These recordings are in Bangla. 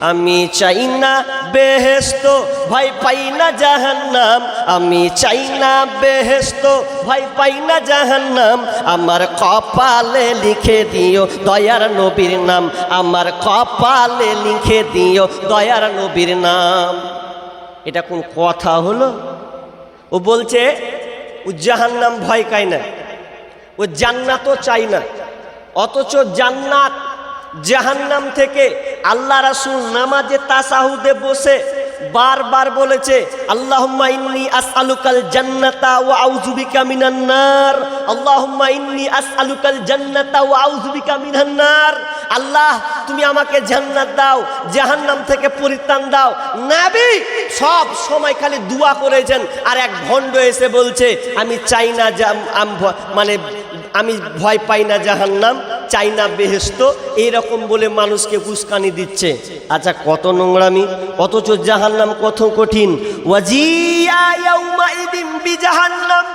আমি চাই না বেহেস্ত ভাই পাই না জাহান্নাম। আমি চাই না বেহেস্ত ভাই পাই না জাহান্নাম। আমার কপালে লিখে দিও দয়ার নবীর নাম। আমার কপালে লিখে দিও দয়ার নবীর নাম। এটা কোন কথা হলো? ও বলছে, ও জাহান্নাম ভয় পায় না। ও জান্নাতও চাই না। অথচ জান্নাত জাহান্নাম থেকে আল্লাহ রাসুল নামাজে তাসাহুদে বসে বারবার বলেছে, আল্লাহুম্মা ইন্নি আসআলুকাল জান্নাতা ওয়া আউযু বিকা মিনান নার। আল্লাহুম্মা ইন্নি আসআলুকাল জান্নাতা ওয়া আউযু বিকা মিনান নার। আল্লাহ, তুমি আমাকে জান্নাত দাও, জাহান্নাম থেকে পরিত্রাণ দাও। নাবি, সব সময় খালি দোয়া করেছেন। আর এক ভণ্ড এসে বলছে, আমি চাই না মানে আমি ভয় পাই না জাহান্নাম। চাই না বেহেস্ত এইরকম বলে মানুষকে উস্কানি দিচ্ছে। আচ্ছা কত নোংরামি, অথচ জাহান্নাম কত কঠিন। ওয়াজিয়া ইয়াউমা ইদিন বি বিজাহান্নাম।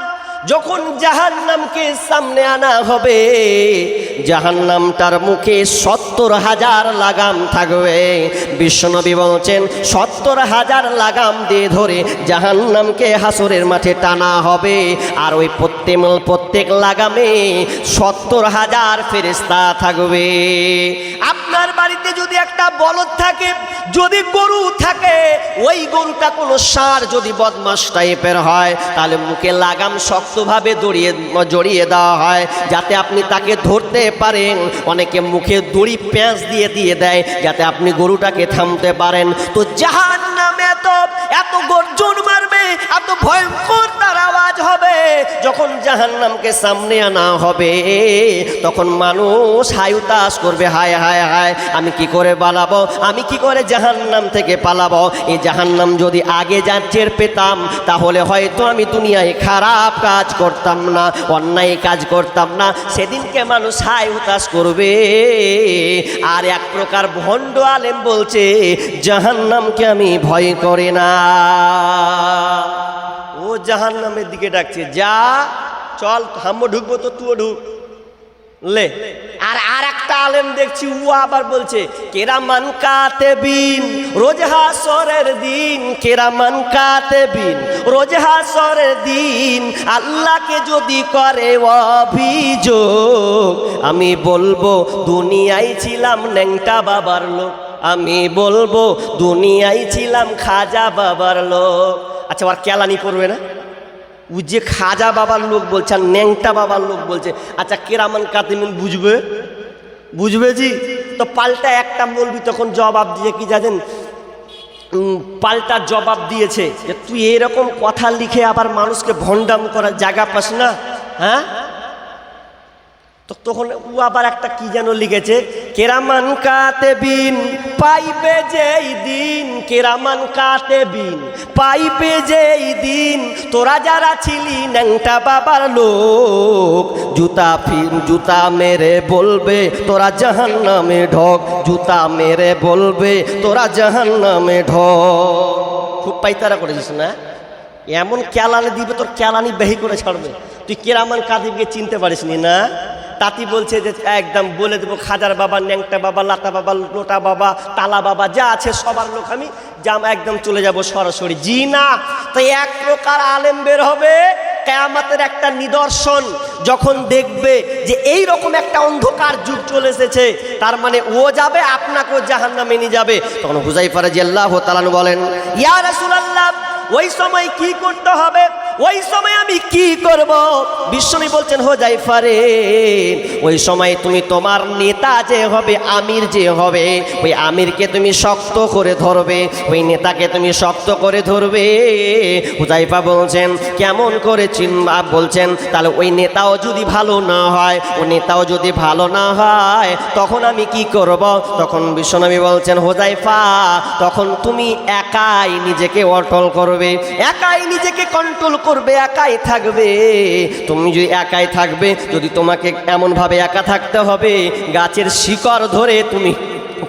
যখন জাহান্নামকে সামনে আনা হবে, জাহান্নামটার মুখে সত্তর হাজার লাগাম থাকবে। বিশ্বনবী বলছেন, সত্তর হাজার লাগাম দিয়ে ধরে জাহান্নামকে হাসরের মাঠে টানা হবে। আর ওই প্রত্যেক প্রত্যেক লাগামে সত্তর হাজার ফেরেস্তা থাকবে। আপনার বাড়িতে যদি একটা বলদ থাকে, যদি গরু থাকে, ওই গরুটা কোনো সার যদি বদমাস টাইপের হয়, তাহলে মুখে লাগাম শক্তভাবে জড়িয়ে জড়িয়ে দেওয়া হয়, যাতে আপনি তাকে ধরতে পারেন। অনেকে মুখে দড়ি প্যাঁচ দিয়ে দিয়ে দেয়, যাতে আপনি গরুটাকে থামতে পারেন। তো জাহান নামে এত গর্জন মারবে, এত ভয়ঙ্কর তার আওয়াজ হবে। যখন জাহান্নামকে সামনে আনা হবে, তখন মানুষ হায়ুতাস করবে, হায় হায় হায়, আমি কি করে পালাবো? আমি কি করে জাহান্নাম থেকে পালাবো? এই জাহান্নাম যদি আগে যা টের পেতাম, তাহলে হয়তো আমি দুনিয়ায় খারাপ কাজ করতাম না, অন্যায় কাজ করতাম না। সেদিনকে মানুষ হায় হুতাশ করবে। আর এক প্রকার ভণ্ড আলেম বলছে, জাহান্নামকে আমি ভয় করি না। ও জাহান নামের দিকে ডাকছে, যা, চল হাম্মো ঢুকবো তো তুও ঢুক। লে, আর আর একটা আলেম দেখছি, ও আবার বলছে, কেরামান কাতে বিন রোজ হাসরের দিন, কেরামান কাতে বিন রোজ হাসরের দিন, আল্লাহকে যদি করে অভিযোগ, আমি বলব, দুনিয়ায় ছিলাম ন্যাংটা বাবার লোক। আমি বলব, দুনিয়ায় ছিলাম খাজা বাবার লোক। আচ্ছা আর কেলানি করবে না? ও যে খাজা বাবার লোক বলছে আর ন্যাংটা বাবার লোক বলছে। আচ্ছা কেরামান কাতিমিন বুঝবে? বুঝবে জি? তো পাল্টা একটা মলবি তখন জবাব দিয়ে কি জানেন? পাল্টা জবাব দিয়েছে যে, তুই এরকম কথা লিখে আবার মানুষকে ভণ্ডাম করার জায়গা পাস না? হ্যাঁ? তো তখন ও আবার একটা কি যেন লিখেছে, কেরামান কাতে বিন, পাইবে যেই দিন, কেরামান কাতে বিন, পাইবে যেই দিন, তোরা যারা ছিলি ন্যাংটা বাবার লোক, জুতা ফিন, জুতা মেরে বলবে, তোরা জাহান নামে ঢক, জুতা মেরে বলবে, তোরা জাহান নামে ঢক। খুব পাইতারা করেছিস না? এমন ক্যালানি দিবে তোর ক্যালানি বেহি করে ছাড়বে। তুই কেরামান কাদিবকে চিনতে পারিস না? তাতি বলছে যে, একদম বলে দেবো, খাজার বাবা, ন্যাংটা বাবা, লাতা বাবা, লোটা বাবা, তালা বাবা, যা আছে সবার লোক আমি জাম একদম চলে যাব সরাসরি। জি না। তাই এক প্রকার আলেম বের হবে কেয়ামাতের একটা নিদর্শন, যখন দেখবে যে এই রকম একটা অন্ধকার যুগ চলে এসেছে। তার মানে ও যাবে, আপনাকেও জাহান্নামে নিয়ে যাবে। তখন হুজাইফারা জিয়াল্লাহ তালান বলেন, ইয়া রাসূলুল্লাহ, ওই সময় কি করতে হবে? ওই সময় আমি কি করব? বিশ্বনী বলছেন হো যাই ফারে ওই সময় তুমি তোমার নেতা যে হবে, আমির যে হবে, ওই আমিরকে তুমি শক্ত করে ধরবে, ওই নেতাকে তুমি শক্ত করে ধরবে। হুজাইফা বলছেন, কেমন করে চিনবা? বলছেন, তাহলে ওই নেতাও যদি ভালো না হয়, ও নেতাও যদি ভালো না হয়, তখন আমি কি করব? তখন বিশ্বনবী বলছেন হোজাইফা তখন তুমি একাই নিজেকে অটল করবে, একাই নিজেকে কন্ট্রোল করবে, একাই থাকবে। তুমি যদি একাই থাকবে, যদি তোমাকে এমনভাবে একা থাকতে হবে, গাছের শিকড় ধরে তুমি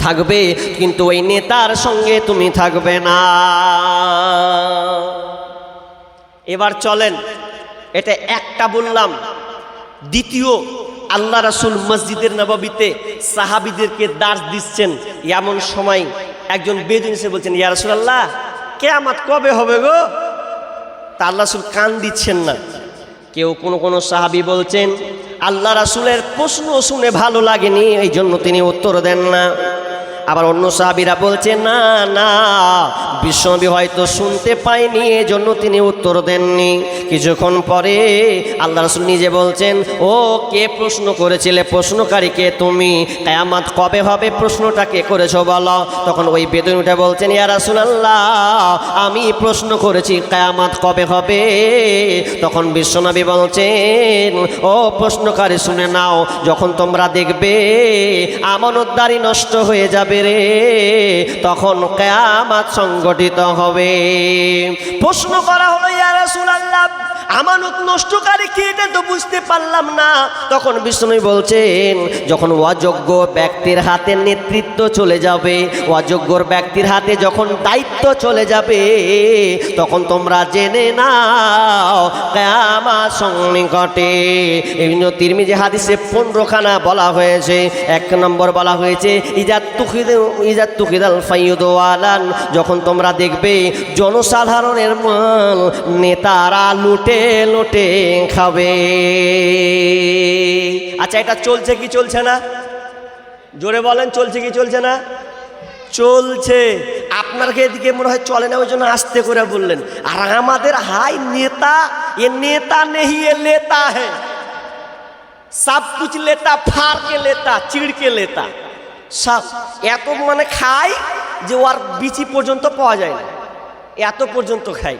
থাকবে, কিন্তু ওই নেতার সঙ্গে তুমি থাকবে না। এবার চলেন, এটা একটা বললাম। দ্বিতীয়, আল্লাহ রাসুল মসজিদের নবাবিতে সাহাবিদেরকে দাস দিচ্ছেন। এমন সময় একজন বেদিন এসে বলছেন, ইয়া রাসূলুল্লাহ, কেয়ামত কবে হবে গো? তা আল্লাহ রাসুল কান দিচ্ছেন না। কেউ কোনো কোনো সাহাবি বলছেন, আল্লাহ রাসুলের প্রশ্ন শুনে ভালো লাগেনি এই জন্য তিনি উত্তর দেন না। আবার অন্য সাহাবিরা বলছে না না, বিশ্বনবী হয়তো শুনতে পায়নি, এজন্য তিনি উত্তর দেননি। কিছুক্ষণ পরে আল্লাহ রসুল নিজে বলছেন, ও, কে প্রশ্ন করেছিলে? প্রশ্নকারীকে তুমি? কেয়ামাত কবে হবে? প্রশ্নটা কে করেছ বলো? তখন ওই বেদন উঠে বলছেন, ইয়া রাসূলুল্লাহ, আমি প্রশ্ন করেছি, কেয়ামাত কবে হবে? তখন বিশ্বনবী বলছেন, ও প্রশ্নকারী, শুনে নাও, যখন তোমরা দেখবে, আমানতদারি নষ্ট হয়ে যাবে রে তখন কেয়ামাত সংগঠিত হবে। প্রশ্ন করা হলো ইয়া রাসূলুল্লাহ আমানত নষ্টকারী কি এটা তো বুঝতে পারলাম না। তখন বিষ্ণু বলছেন, যখন অযোগ্য ব্যক্তির হাতে নেতৃত্ব চলে যাবে অযোগ্যর ব্যক্তির হাতে যখন দায়িত্ব চলে যাবে, তখন তোমরা জেনে নাও কেমা সন্নিকটে এই জন্য তিরমিজি হাদিসে পনেরোখানা বলা হয়েছে। এক নম্বর বলা হয়েছে ইজাত তুখিদ ইজাত তুখিদাল ফাইয়ুদওয়ালান যখন তোমরা দেখবে, জনসাধারণের মাল নেতারা লুটে লুটে খাবে। আচ্ছা এটা চলছে কি চলছে না? জোরে বলেন, চলছে কি চলছে না? চলছে। আপনাকে এদিকে মনে হয় চলে না, ওই জন্য আস্তে করে বললেন। আর আমাদের হাই নেতা, এ নেতা নেই এ লেতা है সব কুছ লেতা ফারকে লেতা চিড়কে লেতা। সব, এত মানে খায় যে ওর বিচি পর্যন্ত পাওয়া যায় না। এত পর্যন্ত খায়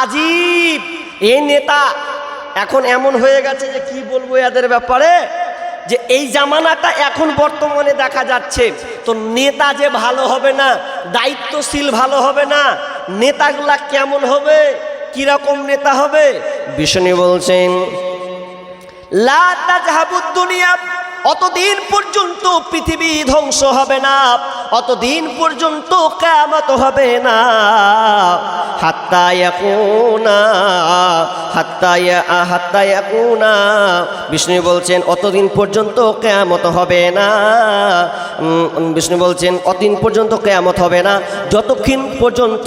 আজীব। এই নেতা এখন এমন হয়ে গেছে যে কি বলব এদের ব্যাপারে? যে এই জামানাটা এখন বর্তমানে দেখা যাচ্ছে। তো নেতা যে ভালো হবে না, দায়িত্বশীল ভালো হবে না, নেতাগুলা কেমন হবে, কীরকম নেতা হবে? বিষ্ণু বলছেন, লা তাজহাবুদ দুনিয়া অতদিন পর্যন্ত পৃথিবী ধ্বংস হবে না, অতদিন পর্যন্ত কেমত হবে না। হাত্তা ইয়াকুনা, হাত্তা ইয়া, হাত্তা বিষ্ণু বলছেন, অতদিন পর্যন্ত কেয়ামত হবে না। বিষ্ণু বলছেন, অতদিন পর্যন্ত কেয়ামত হবে না। যতক্ষণ পর্যন্ত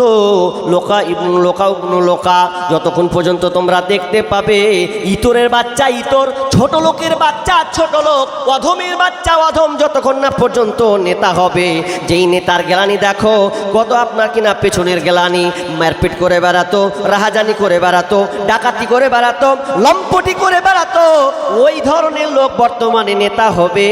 লোকা ইবনু লোকা লোকা, যতক্ষণ পর্যন্ত তোমরা দেখতে পাবে, ইতরের বাচ্চা ইতর, ছোট লোকের বাচ্চা ছোট লোক অধমের বাচ্চা অধম যতক্ষণ না পর্যন্ত নেতা হবে। যেই নেতার গেলানি দেখো, কত আপনার কিনা পেছনের গেলানি। মারপিট করে বেড়াতো, রাহাজানি করে বেড়াতো, ডাকাতি করে বেড়াতো, লম্পটি করে বেড়াতো। ওই ধরনের লোক বর্তমানে নেতা হবে।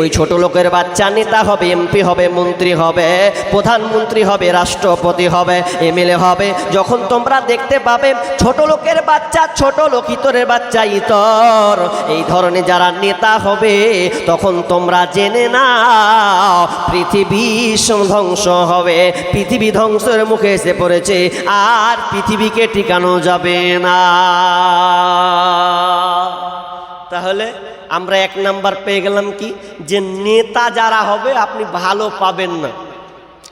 ওই ছোট লোকের বাচ্চা নেতা হবে, এমপি হবে, মন্ত্রী হবে, প্রধানমন্ত্রী হবে, রাষ্ট্রপতি হবে, এমএলএ হবে। যখন তোমরা দেখতে পাবে, ছোট লোকের বাচ্চা, ছোট লোক, ইতরের বাচ্চা, ইতর। এই ধরনের যারা নেতা হবে, তখন তোমরা জেনে নাও, পৃথিবী ধ্বংস হবে। পৃথিবী ধ্বংসের মুখে এসে পড়েছে, আর পৃথিবীকে টিকানো যাবে না। তাহলে আমরা এক নাম্বার পেয়ে গেলাম কি? যে নেতা যারা হবে, আপনি ভালো পাবেন না।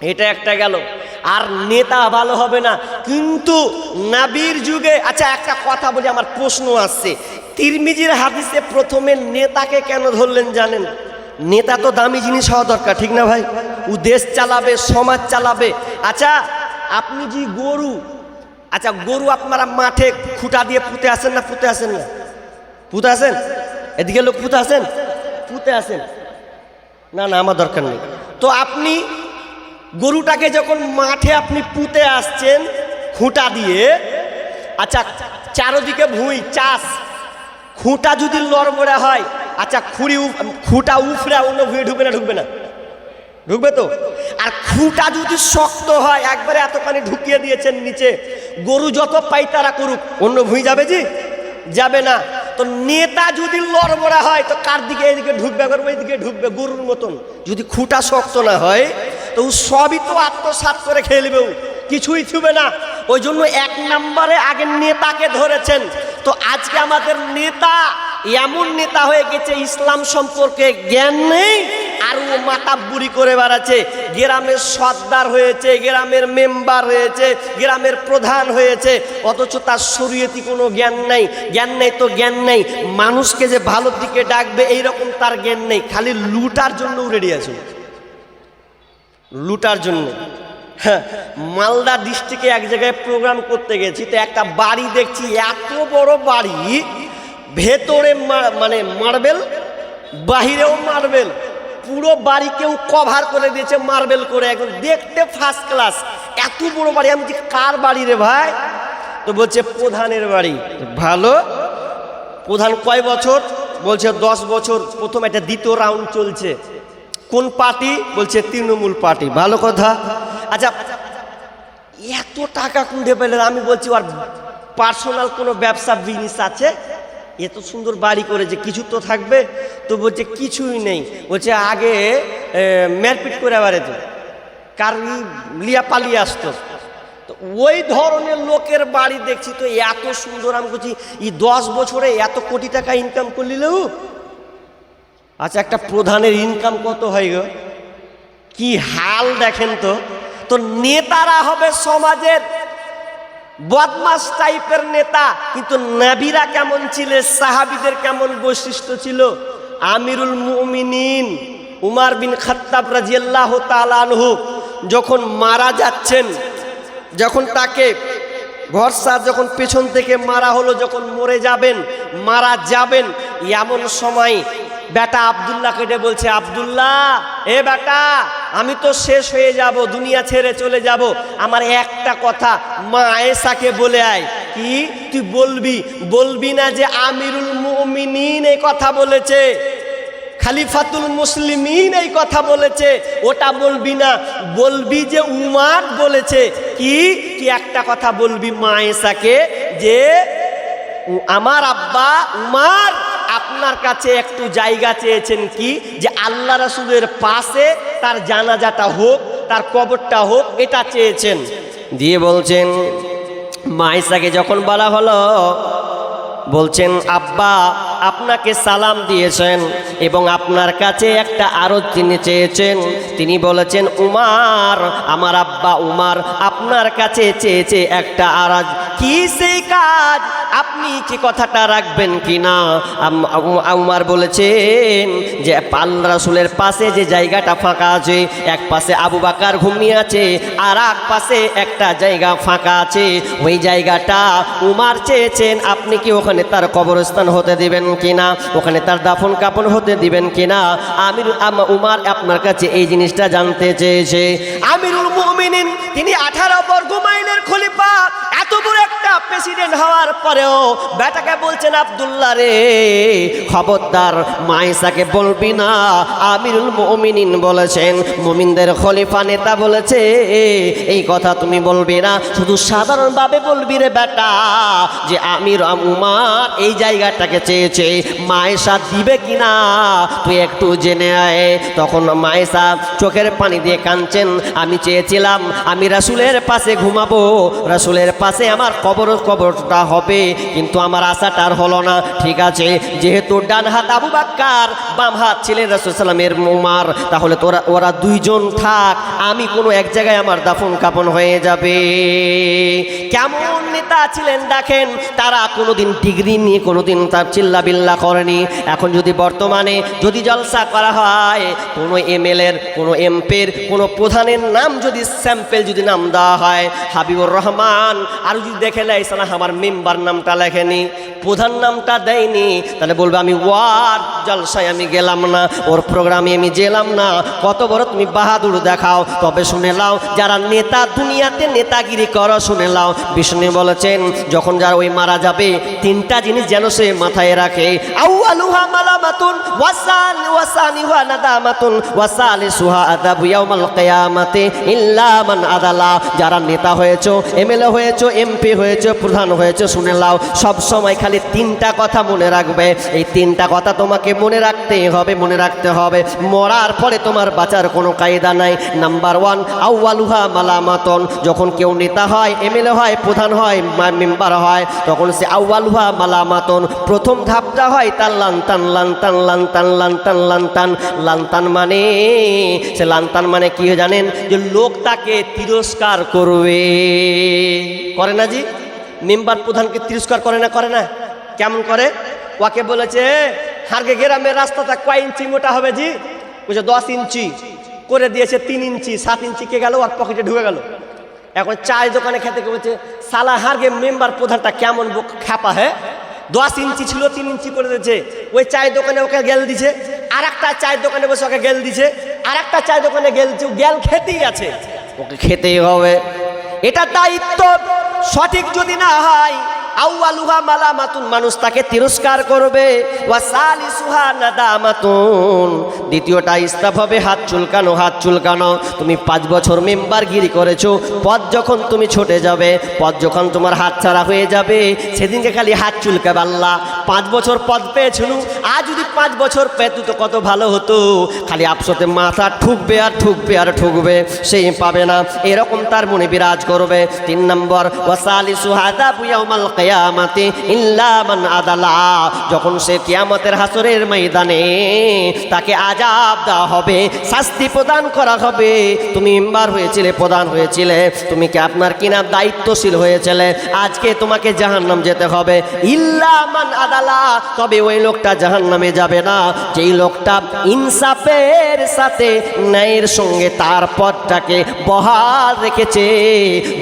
এটা একটা গেল। আর নেতা ভালো হবে না। কিন্তু নাবির যুগে আচ্ছা একটা কথা বলি, আমার প্রশ্ন আসছে। তিরমিজির হাদিসে প্রথমে নেতাকে কেন ধরলেন জানেন? নেতা তো দামি জিনিস হওয়া দরকার, ঠিক না ভাই? ও দেশ চালাবে, সমাজ চালাবে। আচ্ছা আপনি যে গরু আচ্ছা গরু আপনারা মাঠে খুঁটা দিয়ে পুঁতে আসেন না পুঁতে আসেন না? পুঁতে আসেন? এদিকে লোক পুঁতে আসেন? পুঁতে আসেন। না না, আমার দরকার নেই। তো আপনি গরুটাকে যখন মাঠে আপনি পুঁতে আসছেন, খুঁটা দিয়ে আচ্ছা চারোদিকে ভুঁই, চাষ খুঁটা যদি লড়বড়ে হয় আচ্ছা খুঁড়ি খুঁটা উফরা, অন্য ভুঁয়ে ঢুকবে না ঢুকবে না? ঢুকবে তো? আর খুঁটা যদি শক্ত হয়, একবারে এতখানি ঢুকিয়ে দিয়েছেন নিচে, গরু যত পাইতারা করুক, অন্য ভুঁই যাবে জি? যাবে না। তো নেতা যদি লড়বড়া হয়, তো কার দিকে এদিকে ঢুকবে? একবার ওইদিকে ঢুকবে, গরুর মতন। যদি খুঁটা শক্ত না হয়, তো সবই তো আত্মসাত করে খেলবে ও। কিছুই থুবে না। ওই জন্য এক নম্বরে আগে নেতাকে ধরেছেন। তো আজকে আমাদের নেতা এমন নেতা হয়ে গেছে, ইসলাম সম্পর্কে জ্ঞান নেই, আর ও বুড়ি করে বেড়াচ্ছে। গ্রামের সর্দার হয়েছে, গ্রামের মেম্বার হয়েছে, গ্রামের প্রধান হয়েছে, অথচ তার শরীয়তি কোনো জ্ঞান নেই। জ্ঞান নেই তো জ্ঞান নেই। মানুষকে যে ভালোর দিকে ডাকবে, এইরকম তার জ্ঞান নেই। খালি লুটার জন্য রেডি আছে। লুটার জন্য। মালদা ডিস্ট্রিক্টে এক জায়গায় প্রোগ্রাম করতে গেছি, তো একটা বাড়ি দেখছি, এত বড় বাড়ি, ভেতরে মানে মার্বেল বাহিরেও মার্বেল পুরো বাড়ি কেউ কভার করে দিয়েছে মার্বেল করে, একদম দেখতে ফার্স্ট ক্লাস এত বড় বাড়ি, আমি কার বাড়ি রে ভাই? তো বলছে, প্রধানের বাড়ি। ভালো, প্রধান কয় বছর? বলছে, দশ বছর, প্রথম একটা দ্বিতীয় রাউন্ড চলছে। কোন পার্টি? বলছে, তৃণমূল পার্টি। ভালো কথা। আচ্ছা এত টাকা কুঁড়ে পেলেন, আমি বলছি ওর পার্সোনাল কোনো ব্যবসা বিজনেস আছে? এত সুন্দর বাড়ি করেছে কিছু তো থাকবে, তো বলছে, কিছুই নেই। বলছে, আগে মারপিট করে বেড়াতো কারণ লিয়া পালিয়ে আসতো। তো ওই ধরনের লোকের বাড়ি দেখছি, তো এত সুন্দর, আমি বলছি, এই দশ বছরে এত কোটি টাকা ইনকাম করলিলেও আচ্ছা একটা প্রধানের ইনকাম কত হয় গো? কি হাল দেখেন তো। তো নেতারা হবে সমাজের বদমাস টাইপের নেতা, কিন্তু নাবিরা কেমন ছিল, সাহাবিদের কেমন বৈশিষ্ট্য ছিল? আমিরুল মুমিনিন উমার বিন খাত্তাব রাজিয়াল্লাহ তালানহু যখন মারা যাচ্ছেন, যখন তাকে ভরসা যখন পেছন থেকে মারা হলো, যখন মরে যাবেন, মারা যাবেন, এমন সময় বেটা আবদুল্লাহ কেটে বলছে, আবদুল্লাহ, এ বেটা আমি তো শেষ হয়ে যাব, দুনিয়া ছেড়ে চলে যাব। আমার একটা কথা মা আয়েশাকে বলে আয়। কি? তুই বলবি? বলবি না যে আমিরুল মুমিনিন এই কথা বলেছে, খালিফাতুল মুসলিমিন এই কথা বলেছে, ওটা বলবি না। বলবি যে উমার বলেছে। কি? তুই একটা কথা বলবি মায়েসাকে যে, আমার আব্বা উমার আপনার কাছে একটু জায়গা চেয়েছেন কি? যে আল্লাহ রাসুলের পাশে তার জানাজাটা হোক, তার কবরটা হোক, এটা চেয়েছেন। দিয়ে বলছেন মায়েসাকে যখন বলা হলো, বলছেন, আব্বা, আপনাকে সালাম দিয়েছেন এবং আপনার কাছে একটা আরও তিনি চেয়েছেন। তিনি বলেছেন, উমার, আমার আব্বা উমার আপনার কাছে চেয়েছে একটা আরাজ কি সেই কাজ আপনি কি কথাটা রাখবেন কি না উমার বলেছেন যে পাল রাসুলের পাশে যে জায়গাটা ফাঁকা আছে, এক পাশে আবু বাকার ঘুমিয়ে আছে, আর এক পাশে একটা জায়গা ফাঁকা আছে। ওই জায়গাটা উমার চেয়েছেন, আপনি কি ওখানে তার কবরস্থান হতে দিবেন কিনা? ওখানে তার দাফন কাপন হতে দিবেন কিনা? আমির উমার আপনার কাছে এই জিনিসটা জানতে চেয়েছে। আমিরুল মুমিনিন, তিনি আঠারো বর্গ মাইলের খলিফা। এত বড় একটা প্রেসিডেন্ট হওয়ার পরেও বেটাকে বলছেন, আব্দুল্লাহ রে, খবরদার, মাইসাকে বলবি না। আমিরুল মুমিনিন বলেছেন, মুমিনদের খলিফা নেতা বলেছে, এই কথা তুমি বলবি না, শুধু সাধারণভাবে বলবি রে বেটা, যে আমির উমার এই জায়গাটাকে চেয়েছে মায়েশা দিবে কিনা? তুই একটু জেনে আয়। তখন মায়েশা চোখের পানি দিয়ে কাঁদছেন, আমি চেয়েছিলাম আমি রাসুলের পাশে ঘুমাবো। রাসুলের পাশে আমার কবর, কবরটা হবে। কিন্তু আমার আশাটা আর হলো না। ঠিক আছে, যেহেতু ডান হাত আবু বাক্কার, বাম হাত ছিলেন রাসুল সাল্লামের উমার, তাহলে তোরা, ওরা দুইজন থাক। আমি কোনো এক জায়গায় আমার দাফন কাপন হয়ে যাবে। কেমন নেতা ছিলেন দেখেন, তারা কোনোদিন ডিগ্রি নিয়ে কোনোদিন তার চিল্লা বিল্লা করেনি। এখন যদি বর্তমানে যদি জলসা করা হয়, কোনো এমএলএর, কোনো এমপির, কোনো প্রধানের নাম যদি স্যাম্পেল যদি নাম দেওয়া হয়, হাবিবুর রহমান। আর যদি দেখে নেয়, সালা আমার মেম্বার নামটা লেখেনি, প্রধান নামটা দেয়নি, তাহলে বলবে, আমি ওয়ার, জলসায় আমি গেলাম না, ওর প্রোগ্রামে আমি গেলাম না। কত বড় তুমি বাহাদুর দেখাও, তবে শুনে লাও যারা নেতা দুনিয়াতে নেতাগিরি করো, শুনে লাও বিষ্ণু বলেছেন, যখন যারা ওই মারা যাবে, তিনটা জিনিস যেন সে মাথায় রাখে। মালামাতুন, ওয়াসান, ওয়াসানিহা নাদামাতুন, ওয়াসালিসুহা আযাবু ইয়াউমাল কিয়ামাতি, ইল্লা মান আদালা। যারা নেতা হয়েছো, এমএলএ হয়েছো, এমপি হয়েছো, প্রধান হয়েছো, শুনে লাও সব সময় খালি তিনটা কথা মনে রাখবে। এই তিনটা কথা তোমাকে মনে রাখতে হবে, মনে রাখতে হবে। মরার পরে তোমার বাঁচার কোনো কায়দা নাই। নাম্বার ওয়ান আউয়ালুহা মালামাতন। যখন কেউ নেতা হয়, এমএলএ হয়, প্রধান হয় মেম্বার হয়, তখন সে আউয়ালুহা মালামাতন। প্রথম ধাপটা হয় তার লান্তান লান্তান লান্তান লান্তান লান্তান। লান্তান মানে সে লান্তান মানে কি জানেন? যে লোক তাকে তিরস্কার করবে। করে না জি? মেম্বার প্রধানকে তিরস্কার করে না করে না? কেমন করে? ওকে বলেছে, হারগে গ্রামের রাস্তাটা কয় ইঞ্চি মোটা হবে জি? বলছে, দশ ইঞ্চি। করে দিয়েছে তিন ইঞ্চি, সাত ইঞ্চি কে গেল আর পকেটে ঢুকে গেল। এখন চায়ের দোকানে খেতে কে বলছে, সালা হারগে মেম্বার প্রধানটা কেমন খ্যাপা হ্যাঁ? দশ ইঞ্চি ছিল, তিন ইঞ্চি করে দিয়েছে। ওই চায়ের দোকানে ওকে গেল দিছে আর একটা চায়ের দোকানে বসে ওকে গেল দিছে আর একটা চায়ের দোকানে গেল গেল খেতেই আছে। ওকে খেতেই হবে। এটা দায়িত্ব সঠিক যদি না হয় আউয়ালুহা মালামাতুন, মানুষ তাকে তিরস্কার করবে। ওয়া সালিসুহা নাদামাতুন। দ্বিতীয়টা ইস্তাফ হবে, হাত চুলকানো হাত চুলকানো। তুমি পাঁচ বছর মেম্বারগিরি করেছ, পদ যখন তুমি ছুটে যাবে, পদ যখন তোমার হাত ছাড়া হয়ে যাবে, সেদিনকে খালি হাত চুলকাবে আল্লাহ। পাঁচ বছর পদ পেয়েছিল আর যদি পাঁচ বছর পেতু তো কত ভালো হতো। খালি আপসতে মাথা ঠুকবে আর ঠুকবে আর ঠুকবে, সেই পাবে না। এরকম তার মনে বিরাজ করবে। তিন নম্বর ওয়াসালি সুহাদা বুয়াউমাল কিয়ামাতি ইল্লা মান আদালা। যখন সে কিয়ামতের হাসরের ময়দানে তাকে আজাব দেওয়া হবে, শাস্তি প্রদান করা হবে, তুমি ইম্বার হয়েছিলে, প্রধান হয়েছিলে, তুমি কি আপনার কিনা দায়িত্বশীল হয়েছিলে, আজকে তোমাকে জাহান্নাম যেতে হবে। ইল্লামান আদালা, তবে ওই লোকটা জাহান্নামে যাবে না। যেই লোকটা ইনসাফের সাথে ন্যায়ের সঙ্গে তার পথটাকে বহাল রেখেছে,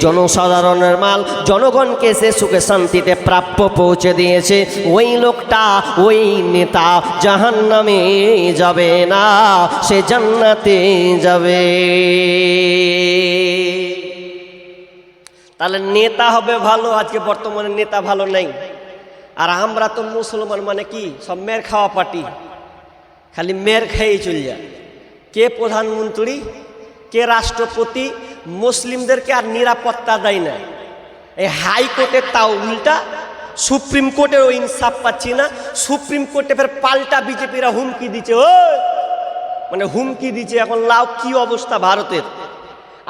জনসাধারণের মাল, জনগণকে সে সুখে শান্তিতে প্রাপ্য পৌঁছে দিয়েছে। ওই লোকটা, ওই নেতা জাহান্নামে যাবে না, সে জান্নাতে যাবে। তাহলে নেতা হবে ভালো, আজকে বর্তমানে নেতা ভালো নেই। আর আমরা তো মুসলমান মানে কি? সব মেয়ের খাওয়া পার্টি। খালি মেয়ের খেয়েই চলে যায়। কে প্রধানমন্ত্রী? কে রাষ্ট্রপতি? মুসলিমদেরকে আর নিরাপত্তা দেয় না। এই হাইকোর্টের তাও উল্টা সুপ্রিম কোর্টেরও ইনসাফ পাচ্ছি না সুপ্রিম কোর্টে ফের পাল্টা বিজেপিরা হুমকি দিচ্ছে ও মানে হুমকি দিচ্ছে, এখন লাও কি অবস্থা ভারতের?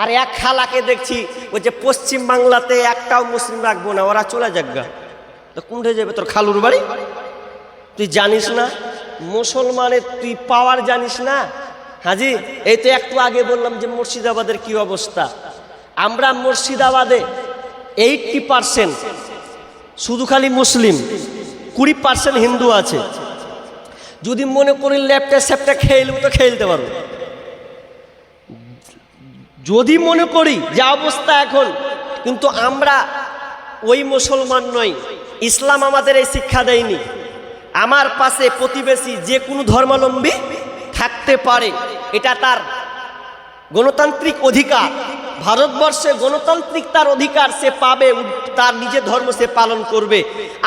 আর এক খালাকে দেখছি, ওই যে পশ্চিম বাংলাতে একটাও মুসলিম রাখব না, ওরা চলে যাক গা। তো কোনটা যাবে তোর খালুর বাড়ি? তুই জানিস না, মুসলমানের তুই পাওয়ার জানিস না? হাজি, এই তো একটু আগে বললাম যে মুর্শিদাবাদের কি অবস্থা? আমরা মুর্শিদাবাদে এইটটি পারসেন্ট শুধু খালি মুসলিম, কুড়ি পার্সেন্ট হিন্দু আছে। যদি মনে করি ল্যাপটা স্যাপটা খেলব তো খেলতে পারব। যদি মনে করি যে অবস্থা এখন, কিন্তু আমরা ওই মুসলমান নই, ইসলাম আমাদের এই শিক্ষা দেয়নি। আমার পাশে প্রতিবেশী যে কোনো ধর্মাবলম্বী থাকতে পারে, এটা তার গণতান্ত্রিক অধিকার। ভারতবর্ষে গণতান্ত্রিক তার অধিকার সে পাবে তার নিজের ধর্ম সে পালন করবে।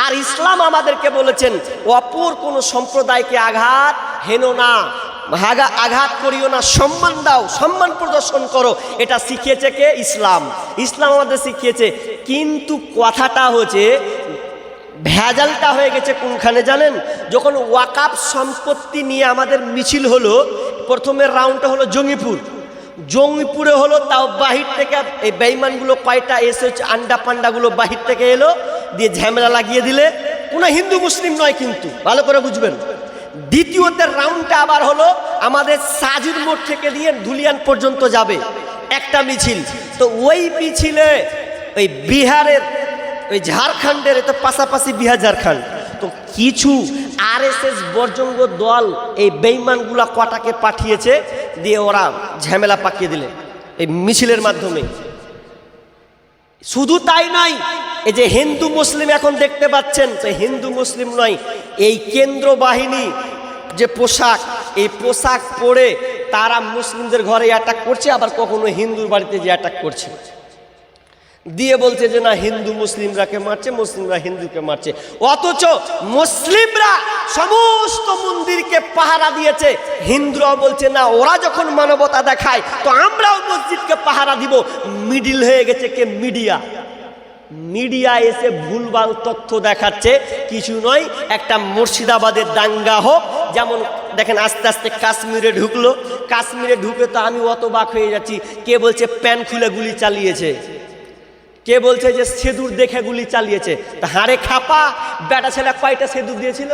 আর ইসলাম আমাদেরকে বলেছেন, অপর কোনো সম্প্রদায়কে আঘাত হেন না আঘাত করিও না, সম্মান দাও, সম্মান প্রদর্শন করো। এটা শিখিয়েছে কে? ইসলাম। ইসলাম আমাদের শিখিয়েছে। কিন্তু কথাটা হচ্ছে, ভেজালটা হয়ে গেছে কোনখানে জানেন? যখন ওয়াকাপ সম্পত্তি নিয়ে আমাদের মিছিল হলো প্রথমের রাউন্ডটা হলো জঙ্গিপুর। জঙ্গিপুরে হলো, তাও বাহির থেকে এই বেইমানগুলো কয়টা এসে হচ্ছে আন্ডা পান্ডাগুলো বাহির থেকে এলো, দিয়ে ঝামেলা লাগিয়ে দিলে। কোনো হিন্দু মুসলিম নয় কিন্তু, ভালো করে বুঝবেন। দ্বিতীয়তে রাউন্ডটা আবার হলো, আমাদের সাজুর মোড় থেকে নিয়ে ধুলিয়ান পর্যন্ত যাবে, একটা মিছিল। তো ওই মিছিলে ওই বিহারের, ওই ঝাড়খণ্ডের তো পাশাপাশি বিহার ঝাড়খণ্ড। তো কিছু আর এস এস বর্জঙ্গ দল এই বেইমানগুলা কটাকে পাঠিয়েছে দিয়ে ওরা ঝামেলা পাকিয়ে দিলে এই মিছিলের মাধ্যমে। শুধু তাই নয়, এই যে হিন্দু মুসলিম এখন দেখতে পাচ্ছেন যে হিন্দু মুসলিম নয়, এই কেন্দ্র বাহিনী যে পোশাক, এই পোশাক পরে তারা মুসলিমদের ঘরে অ্যাটাক করছে, আবার কখনো হিন্দুর বাড়িতে যে অ্যাটাক করছে। দিয়ে বলছে যে না, হিন্দু মুসলিমরাকে মারছে, মুসলিমরা হিন্দুকে মারছে। অথচ মুসলিমরা সমস্ত মন্দিরকে পাহারা দিয়েছে। হিন্দুরাও বলছে, না, ওরা যখন মানবতা দেখায়, তো আমরাও মসজিদকে পাহারা দিব। মিডিল হয়ে গেছে কে? মিডিয়া। মিডিয়া এসে ভুলভাল তথ্য দেখাচ্ছে। কিছু নয়, একটা মুর্শিদাবাদের দাঙ্গা হোক, যেমন দেখেন, আস্তে আস্তে কাশ্মীরে ঢুকলো। কাশ্মীরে ঢুকে তো আমি অত বাক হয়ে যাচ্ছি। কে বলছে, প্যান খুলে গুলি চালিয়েছে। কে বলছে যে সেদুর দেখে গুলি চালিয়েছে? তা হাড়ে খাপা বেটা ছেলে কয়টা সেদুর দিয়েছিল?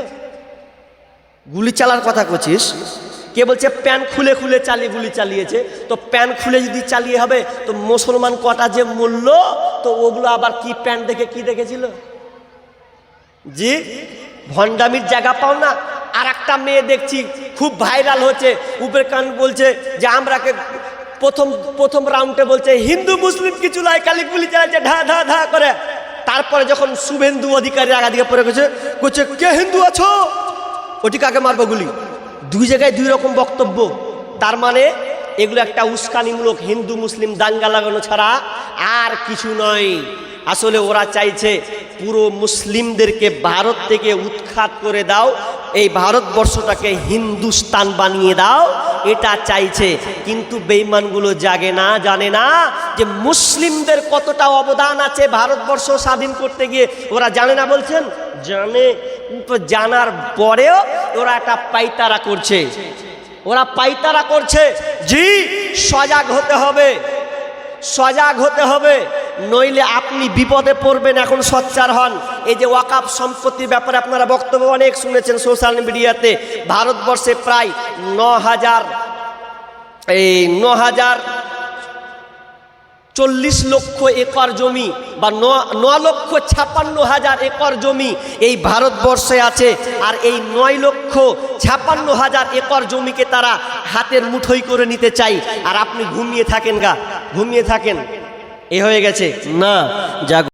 গুলি চালার কথা করছিস কে বলছে প্যান খুলে খুলে চালিয়ে গুলি চালিয়েছে? তো প্যান খুলে যদি চালিয়ে হবে তো মুসলমান কটা যে মূল্য তো ওগুলো আবার কি প্যান দেখে কি দেখেছিল? জি ভণ্ডামির জায়গা পাও না। আর একটা মেয়ে দেখছি খুব ভাইরাল হচ্ছে। উপের কান বলছে যে আমরাকে প্রথম প্রথম রাউন্ডে বলছে, হিন্দু, মুসলিম কিছু লাই কালিক গুলি চালাচ্ছে ঢা ধা ধা করে। তারপরে যখন শুভেন্দু অধিকারী আগা দিকে পরে গেছে করছে কে হিন্দু আছো? ওটি কাকে মারবো গুলি? দুই জায়গায় দুই রকম বক্তব্য। তার মানে এগুলো একটা উস্কানিমূলক হিন্দু মুসলিম দাঙ্গা লাগানো ছাড়া আর কিছু নয়। আসলে ওরা চাইছে পুরো মুসলিমদেরকে ভারত থেকে উৎখাত করে দাও, এই ভারতবর্ষটাকে হিন্দুস্তান বানিয়ে দাও, এটা চাইছে। কিন্তু বেইমানগুলো জাগে না, জানে না যে মুসলিমদের কতটা অবদান আছে ভারতবর্ষ স্বাধীন করতে গিয়ে। ওরা জানে না বলছেন? জানে। তো জানার পরেও ওরা একটা পাইতারা করছে। ওরা পাইতারা করছে। জি, সজাগ হতে হবে। সজাগ হতে হবে। নইলে আপনি বিপদে পড়বেন, এখন সচ্চার হন। এই যে ওয়াকাপ সম্পত্তির ব্যাপারে আপনারা বক্তব্য অনেক শুনেছেন সোশ্যাল মিডিয়াতে। ভারতবর্ষে প্রায় ন হাজার এই ন হাজার চল্লিশ লক্ষ একর জমি বা ন- লক্ষ ছাপান্ন হাজার একর জমি এই ভারতবর্ষে আছে, আর এই নয় লক্ষ ছাপান্ন হাজার একর জমিকে তারা হাতের মুঠোই করে নিতে চাই। আর আপনি ঘুমিয়ে থাকেন গা, ঘুমিয়ে থাকেন। এ হয়ে গেছে। না যা